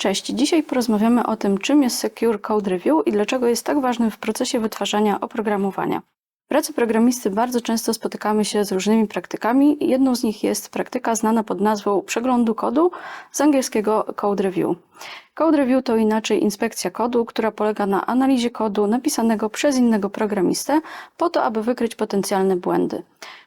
Cześć, dzisiaj porozmawiamy o tym, czym jest Secure Code Review i dlaczego jest tak ważny w procesie wytwarzania oprogramowania. W pracy programisty bardzo często spotykamy się z różnymi praktykami. Jedną z nich jest praktyka znana pod nazwą przeglądu kodu, z angielskiego Code Review. Code Review to inaczej inspekcja kodu, która polega na analizie kodu napisanego przez innego programistę po to, aby wykryć potencjalne błędy.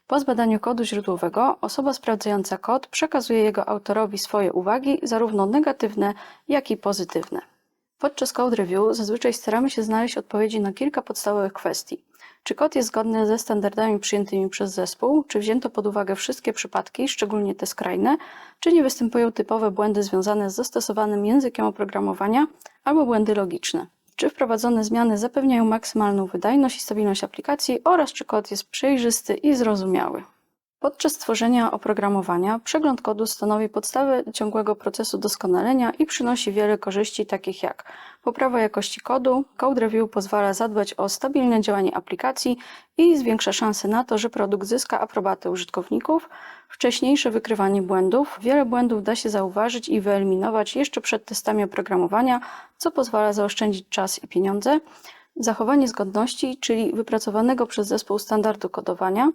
Po zbadaniu kodu źródłowego osoba sprawdzająca kod przekazuje jego autorowi swoje uwagi, zarówno negatywne, jak i pozytywne. Podczas code review zazwyczaj staramy się znaleźć odpowiedzi na kilka podstawowych kwestii. Czy kod jest zgodny ze standardami przyjętymi przez zespół? Czy wzięto pod uwagę wszystkie przypadki, szczególnie te skrajne? Czy nie występują typowe błędy związane z zastosowanym językiem oprogramowania albo błędy logiczne? Czy wprowadzone zmiany zapewniają maksymalną wydajność i stabilność aplikacji oraz czy kod jest przejrzysty i zrozumiały? Podczas tworzenia oprogramowania przegląd kodu stanowi podstawę ciągłego procesu doskonalenia i przynosi wiele korzyści, takich jak poprawa jakości kodu, code review pozwala zadbać o stabilne działanie aplikacji i zwiększa szanse na to, że produkt zyska aprobatę użytkowników, wcześniejsze wykrywanie błędów. Wiele błędów da się zauważyć i wyeliminować jeszcze przed testami oprogramowania, co pozwala zaoszczędzić czas i pieniądze. Zachowanie zgodności, czyli wypracowanego przez zespół standardu kodowania,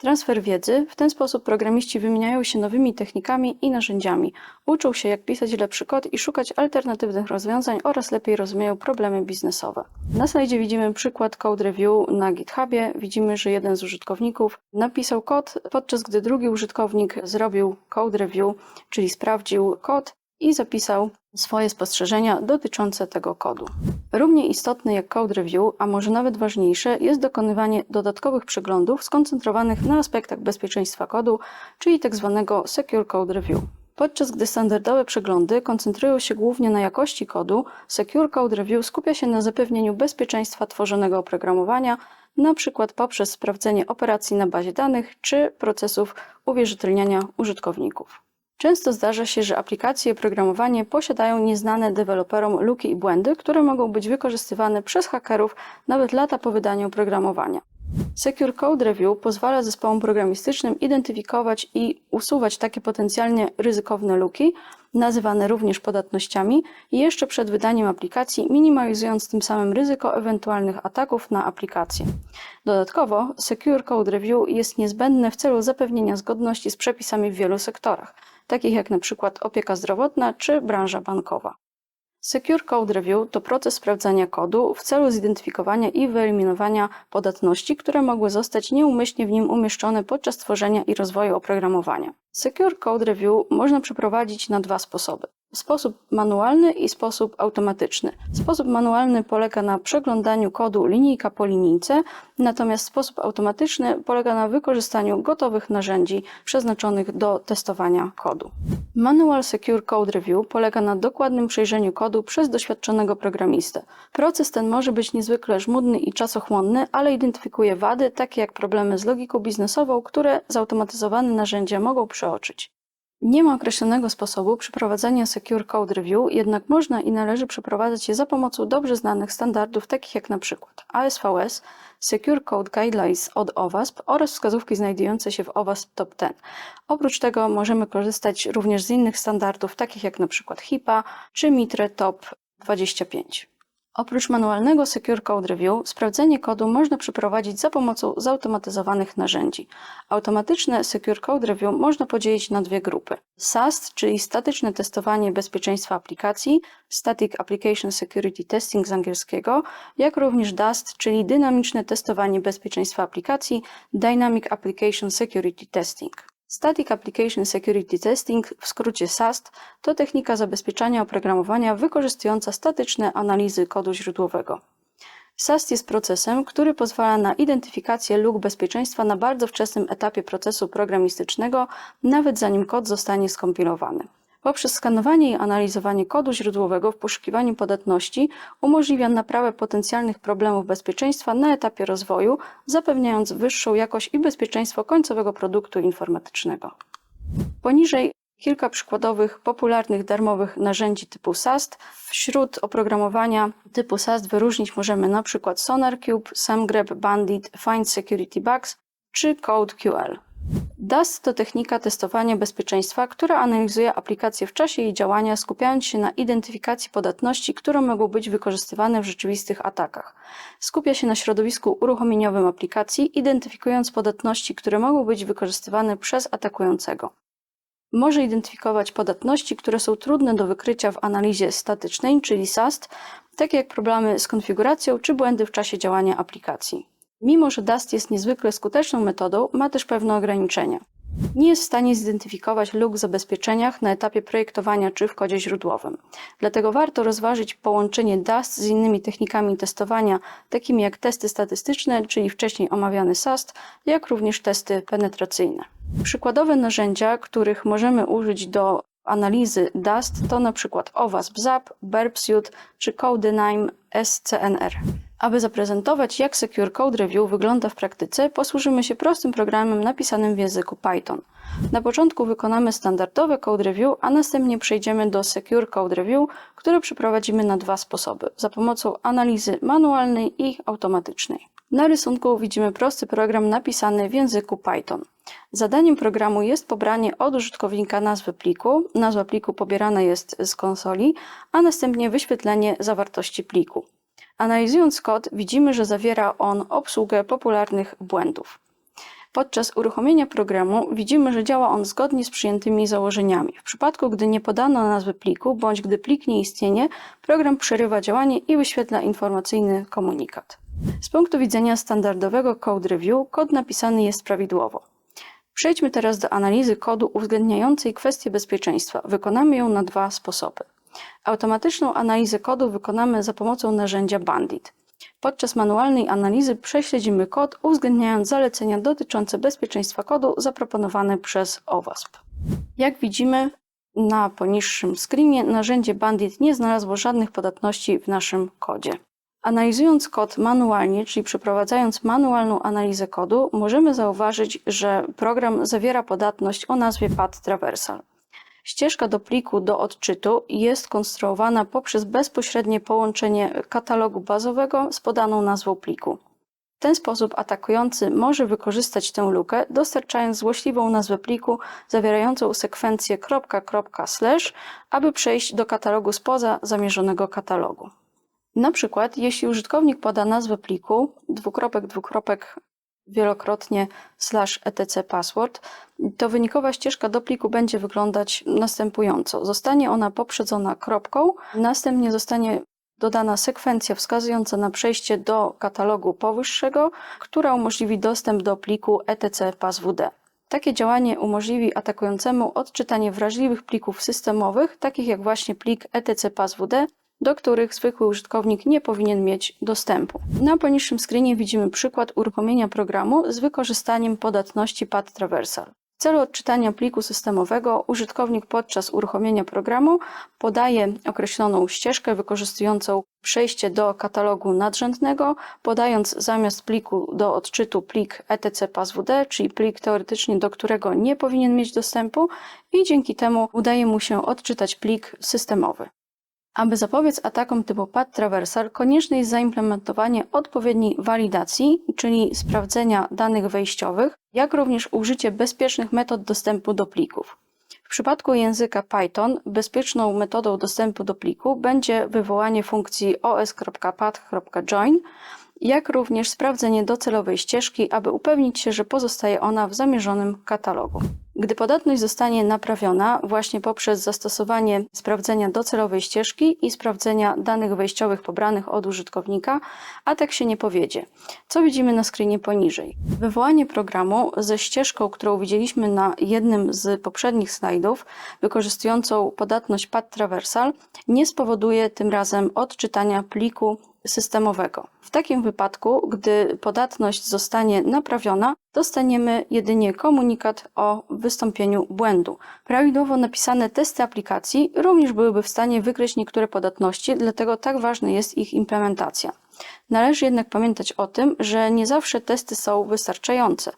Transfer wiedzy. W ten sposób programiści wymieniają się nowymi technikami i narzędziami. Uczą się, jak pisać lepszy kod i szukać alternatywnych rozwiązań oraz lepiej rozumieją problemy biznesowe. Na slajdzie widzimy przykład code review na GitHubie. Widzimy, że jeden z użytkowników napisał kod, podczas gdy drugi użytkownik zrobił code review, czyli sprawdził kod i zapisał swoje spostrzeżenia dotyczące tego kodu. Równie istotne jak code review, a może nawet ważniejsze, jest dokonywanie dodatkowych przeglądów skoncentrowanych na aspektach bezpieczeństwa kodu, czyli tzw. Tak Secure Code Review. Podczas gdy standardowe przeglądy koncentrują się głównie na jakości kodu, Secure Code Review skupia się na zapewnieniu bezpieczeństwa tworzonego oprogramowania, np. poprzez sprawdzenie operacji na bazie danych czy procesów uwierzytelniania użytkowników. Często zdarza się, że aplikacje i oprogramowanie posiadają nieznane deweloperom luki i błędy, które mogą być wykorzystywane przez hakerów nawet lata po wydaniu oprogramowania. Secure Code Review pozwala zespołom programistycznym identyfikować i usuwać takie potencjalnie ryzykowne luki, nazywane również podatnościami, jeszcze przed wydaniem aplikacji, minimalizując tym samym ryzyko ewentualnych ataków na aplikację. Dodatkowo, Secure Code Review jest niezbędne w celu zapewnienia zgodności z przepisami w wielu sektorach takich jak np. opieka zdrowotna czy branża bankowa. Secure Code Review to proces sprawdzania kodu w celu zidentyfikowania i wyeliminowania podatności, które mogły zostać nieumyślnie w nim umieszczone podczas tworzenia i rozwoju oprogramowania. Secure Code Review można przeprowadzić na dwa sposoby sposób manualny i sposób automatyczny. Sposób manualny polega na przeglądaniu kodu linijka po linijce, natomiast sposób automatyczny polega na wykorzystaniu gotowych narzędzi przeznaczonych do testowania kodu. Manual Secure Code Review polega na dokładnym przejrzeniu kodu przez doświadczonego programistę. Proces ten może być niezwykle żmudny i czasochłonny, ale identyfikuje wady, takie jak problemy z logiką biznesową, które zautomatyzowane narzędzia mogą przeoczyć. Nie ma określonego sposobu przeprowadzenia Secure Code Review, jednak można i należy przeprowadzać je za pomocą dobrze znanych standardów, takich jak np. ASVS, Secure Code Guidelines od OWASP oraz wskazówki znajdujące się w OWASP Top 10. Oprócz tego możemy korzystać również z innych standardów, takich jak np. HIPAA czy Mitre Top 25. Oprócz manualnego Secure Code Review, sprawdzenie kodu można przeprowadzić za pomocą zautomatyzowanych narzędzi. Automatyczne Secure Code Review można podzielić na dwie grupy. SAST, czyli statyczne testowanie bezpieczeństwa aplikacji, Static Application Security Testing z angielskiego, jak również DAST, czyli dynamiczne testowanie bezpieczeństwa aplikacji, Dynamic Application Security Testing. Static Application Security Testing, w skrócie SAST, to technika zabezpieczania oprogramowania wykorzystująca statyczne analizy kodu źródłowego. SAST jest procesem, który pozwala na identyfikację luk bezpieczeństwa na bardzo wczesnym etapie procesu programistycznego, nawet zanim kod zostanie skompilowany. Poprzez skanowanie i analizowanie kodu źródłowego w poszukiwaniu podatności umożliwia naprawę potencjalnych problemów bezpieczeństwa na etapie rozwoju, zapewniając wyższą jakość i bezpieczeństwo końcowego produktu informatycznego. Poniżej kilka przykładowych popularnych darmowych narzędzi typu SAST. Wśród oprogramowania typu SAST wyróżnić możemy np. SonarCube, SamGrep, Bandit, Find Security Bugs czy CodeQL. DAST to technika testowania bezpieczeństwa, która analizuje aplikację w czasie jej działania, skupiając się na identyfikacji podatności, które mogą być wykorzystywane w rzeczywistych atakach. Skupia się na środowisku uruchomieniowym aplikacji, identyfikując podatności, które mogą być wykorzystywane przez atakującego. Może identyfikować podatności, które są trudne do wykrycia w analizie statycznej, czyli SAST, takie jak problemy z konfiguracją czy błędy w czasie działania aplikacji. Mimo, że DAST jest niezwykle skuteczną metodą, ma też pewne ograniczenia. Nie jest w stanie zidentyfikować luk w zabezpieczeniach na etapie projektowania czy w kodzie źródłowym. Dlatego warto rozważyć połączenie DAST z innymi technikami testowania, takimi jak testy statystyczne, czyli wcześniej omawiany SAST, jak również testy penetracyjne. Przykładowe narzędzia, których możemy użyć do analizy DAST to na przykład OWASP ZAP, Burp Suite czy Codename SCNR. Aby zaprezentować, jak Secure Code Review wygląda w praktyce, posłużymy się prostym programem napisanym w języku Python. Na początku wykonamy standardowe Code Review, a następnie przejdziemy do Secure Code Review, które przeprowadzimy na dwa sposoby: za pomocą analizy manualnej i automatycznej. Na rysunku widzimy prosty program napisany w języku Python. Zadaniem programu jest pobranie od użytkownika nazwy pliku. Nazwa pliku pobierana jest z konsoli, a następnie wyświetlenie zawartości pliku. Analizując kod, widzimy, że zawiera on obsługę popularnych błędów. Podczas uruchomienia programu widzimy, że działa on zgodnie z przyjętymi założeniami. W przypadku, gdy nie podano nazwy pliku, bądź gdy plik nie istnieje, program przerywa działanie i wyświetla informacyjny komunikat. Z punktu widzenia standardowego code review, kod napisany jest prawidłowo. Przejdźmy teraz do analizy kodu uwzględniającej kwestię bezpieczeństwa. Wykonamy ją na dwa sposoby. Automatyczną analizę kodu wykonamy za pomocą narzędzia Bandit. Podczas manualnej analizy prześledzimy kod, uwzględniając zalecenia dotyczące bezpieczeństwa kodu zaproponowane przez OWASP. Jak widzimy na poniższym screenie, narzędzie Bandit nie znalazło żadnych podatności w naszym kodzie. Analizując kod manualnie, czyli przeprowadzając manualną analizę kodu, możemy zauważyć, że program zawiera podatność o nazwie path traversal. Ścieżka do pliku do odczytu jest konstruowana poprzez bezpośrednie połączenie katalogu bazowego z podaną nazwą pliku. W ten sposób atakujący może wykorzystać tę lukę, dostarczając złośliwą nazwę pliku zawierającą sekwencję slash, aby przejść do katalogu spoza zamierzonego katalogu. Na przykład, jeśli użytkownik poda nazwę pliku, dwukropek, dwukropek, wielokrotnie slash etc password, to wynikowa ścieżka do pliku będzie wyglądać następująco. Zostanie ona poprzedzona kropką, następnie zostanie dodana sekwencja wskazująca na przejście do katalogu powyższego, która umożliwi dostęp do pliku etc passwd. Takie działanie umożliwi atakującemu odczytanie wrażliwych plików systemowych, takich jak właśnie plik etc passwd, do których zwykły użytkownik nie powinien mieć dostępu. Na poniższym screenie widzimy przykład uruchomienia programu z wykorzystaniem podatności Path Traversal. W celu odczytania pliku systemowego użytkownik podczas uruchomienia programu podaje określoną ścieżkę wykorzystującą przejście do katalogu nadrzędnego, podając zamiast pliku do odczytu plik etc passwd, czyli plik teoretycznie do którego nie powinien mieć dostępu i dzięki temu udaje mu się odczytać plik systemowy. Aby zapobiec atakom typu path traversal, konieczne jest zaimplementowanie odpowiedniej walidacji, czyli sprawdzenia danych wejściowych, jak również użycie bezpiecznych metod dostępu do plików. W przypadku języka Python bezpieczną metodą dostępu do pliku będzie wywołanie funkcji os.path.join, jak również sprawdzenie docelowej ścieżki, aby upewnić się, że pozostaje ona w zamierzonym katalogu. Gdy podatność zostanie naprawiona właśnie poprzez zastosowanie sprawdzenia docelowej ścieżki i sprawdzenia danych wejściowych pobranych od użytkownika, atak się nie powiedzie. Co widzimy na screenie poniżej? Wywołanie programu ze ścieżką, którą widzieliśmy na jednym z poprzednich slajdów, wykorzystującą podatność path traversal, nie spowoduje tym razem odczytania pliku systemowego. W takim wypadku, gdy podatność zostanie naprawiona, dostaniemy jedynie komunikat o wystąpieniu błędu. Prawidłowo napisane testy aplikacji również byłyby w stanie wykryć niektóre podatności, dlatego tak ważna jest ich implementacja. Należy jednak pamiętać o tym, że nie zawsze testy są wystarczające.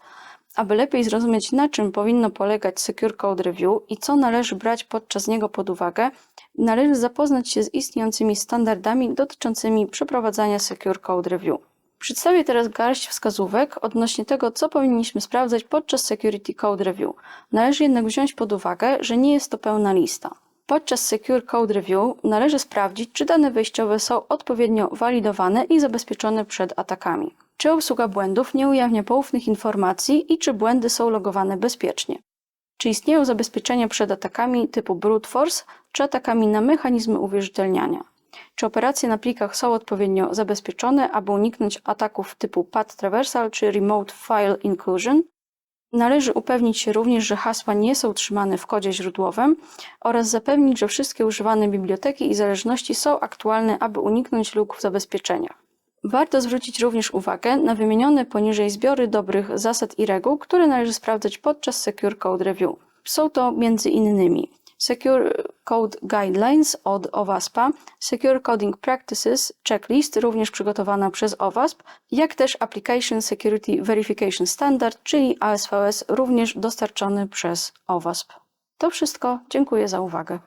Aby lepiej zrozumieć, na czym powinno polegać Secure Code Review i co należy brać podczas niego pod uwagę, należy zapoznać się z istniejącymi standardami dotyczącymi przeprowadzania Secure Code Review. Przedstawię teraz garść wskazówek odnośnie tego, co powinniśmy sprawdzać podczas Security Code Review. Należy jednak wziąć pod uwagę, że nie jest to pełna lista. Podczas Secure Code Review należy sprawdzić, czy dane wejściowe są odpowiednio walidowane i zabezpieczone przed atakami. Czy obsługa błędów nie ujawnia poufnych informacji i czy błędy są logowane bezpiecznie. Czy istnieją zabezpieczenia przed atakami typu brute force czy atakami na mechanizmy uwierzytelniania. Czy operacje na plikach są odpowiednio zabezpieczone, aby uniknąć ataków typu path traversal czy remote file inclusion. Należy upewnić się również, że hasła nie są trzymane w kodzie źródłowym oraz zapewnić, że wszystkie używane biblioteki i zależności są aktualne, aby uniknąć luk w zabezpieczeniach. Warto zwrócić również uwagę na wymienione poniżej zbiory dobrych zasad i reguł, które należy sprawdzać podczas Secure Code Review. Są to między innymi Secure Code Guidelines od OWASP-a, Secure Coding Practices Checklist, również przygotowana przez OWASP, jak też Application Security Verification Standard, czyli ASVS, również dostarczony przez OWASP. To wszystko. Dziękuję za uwagę.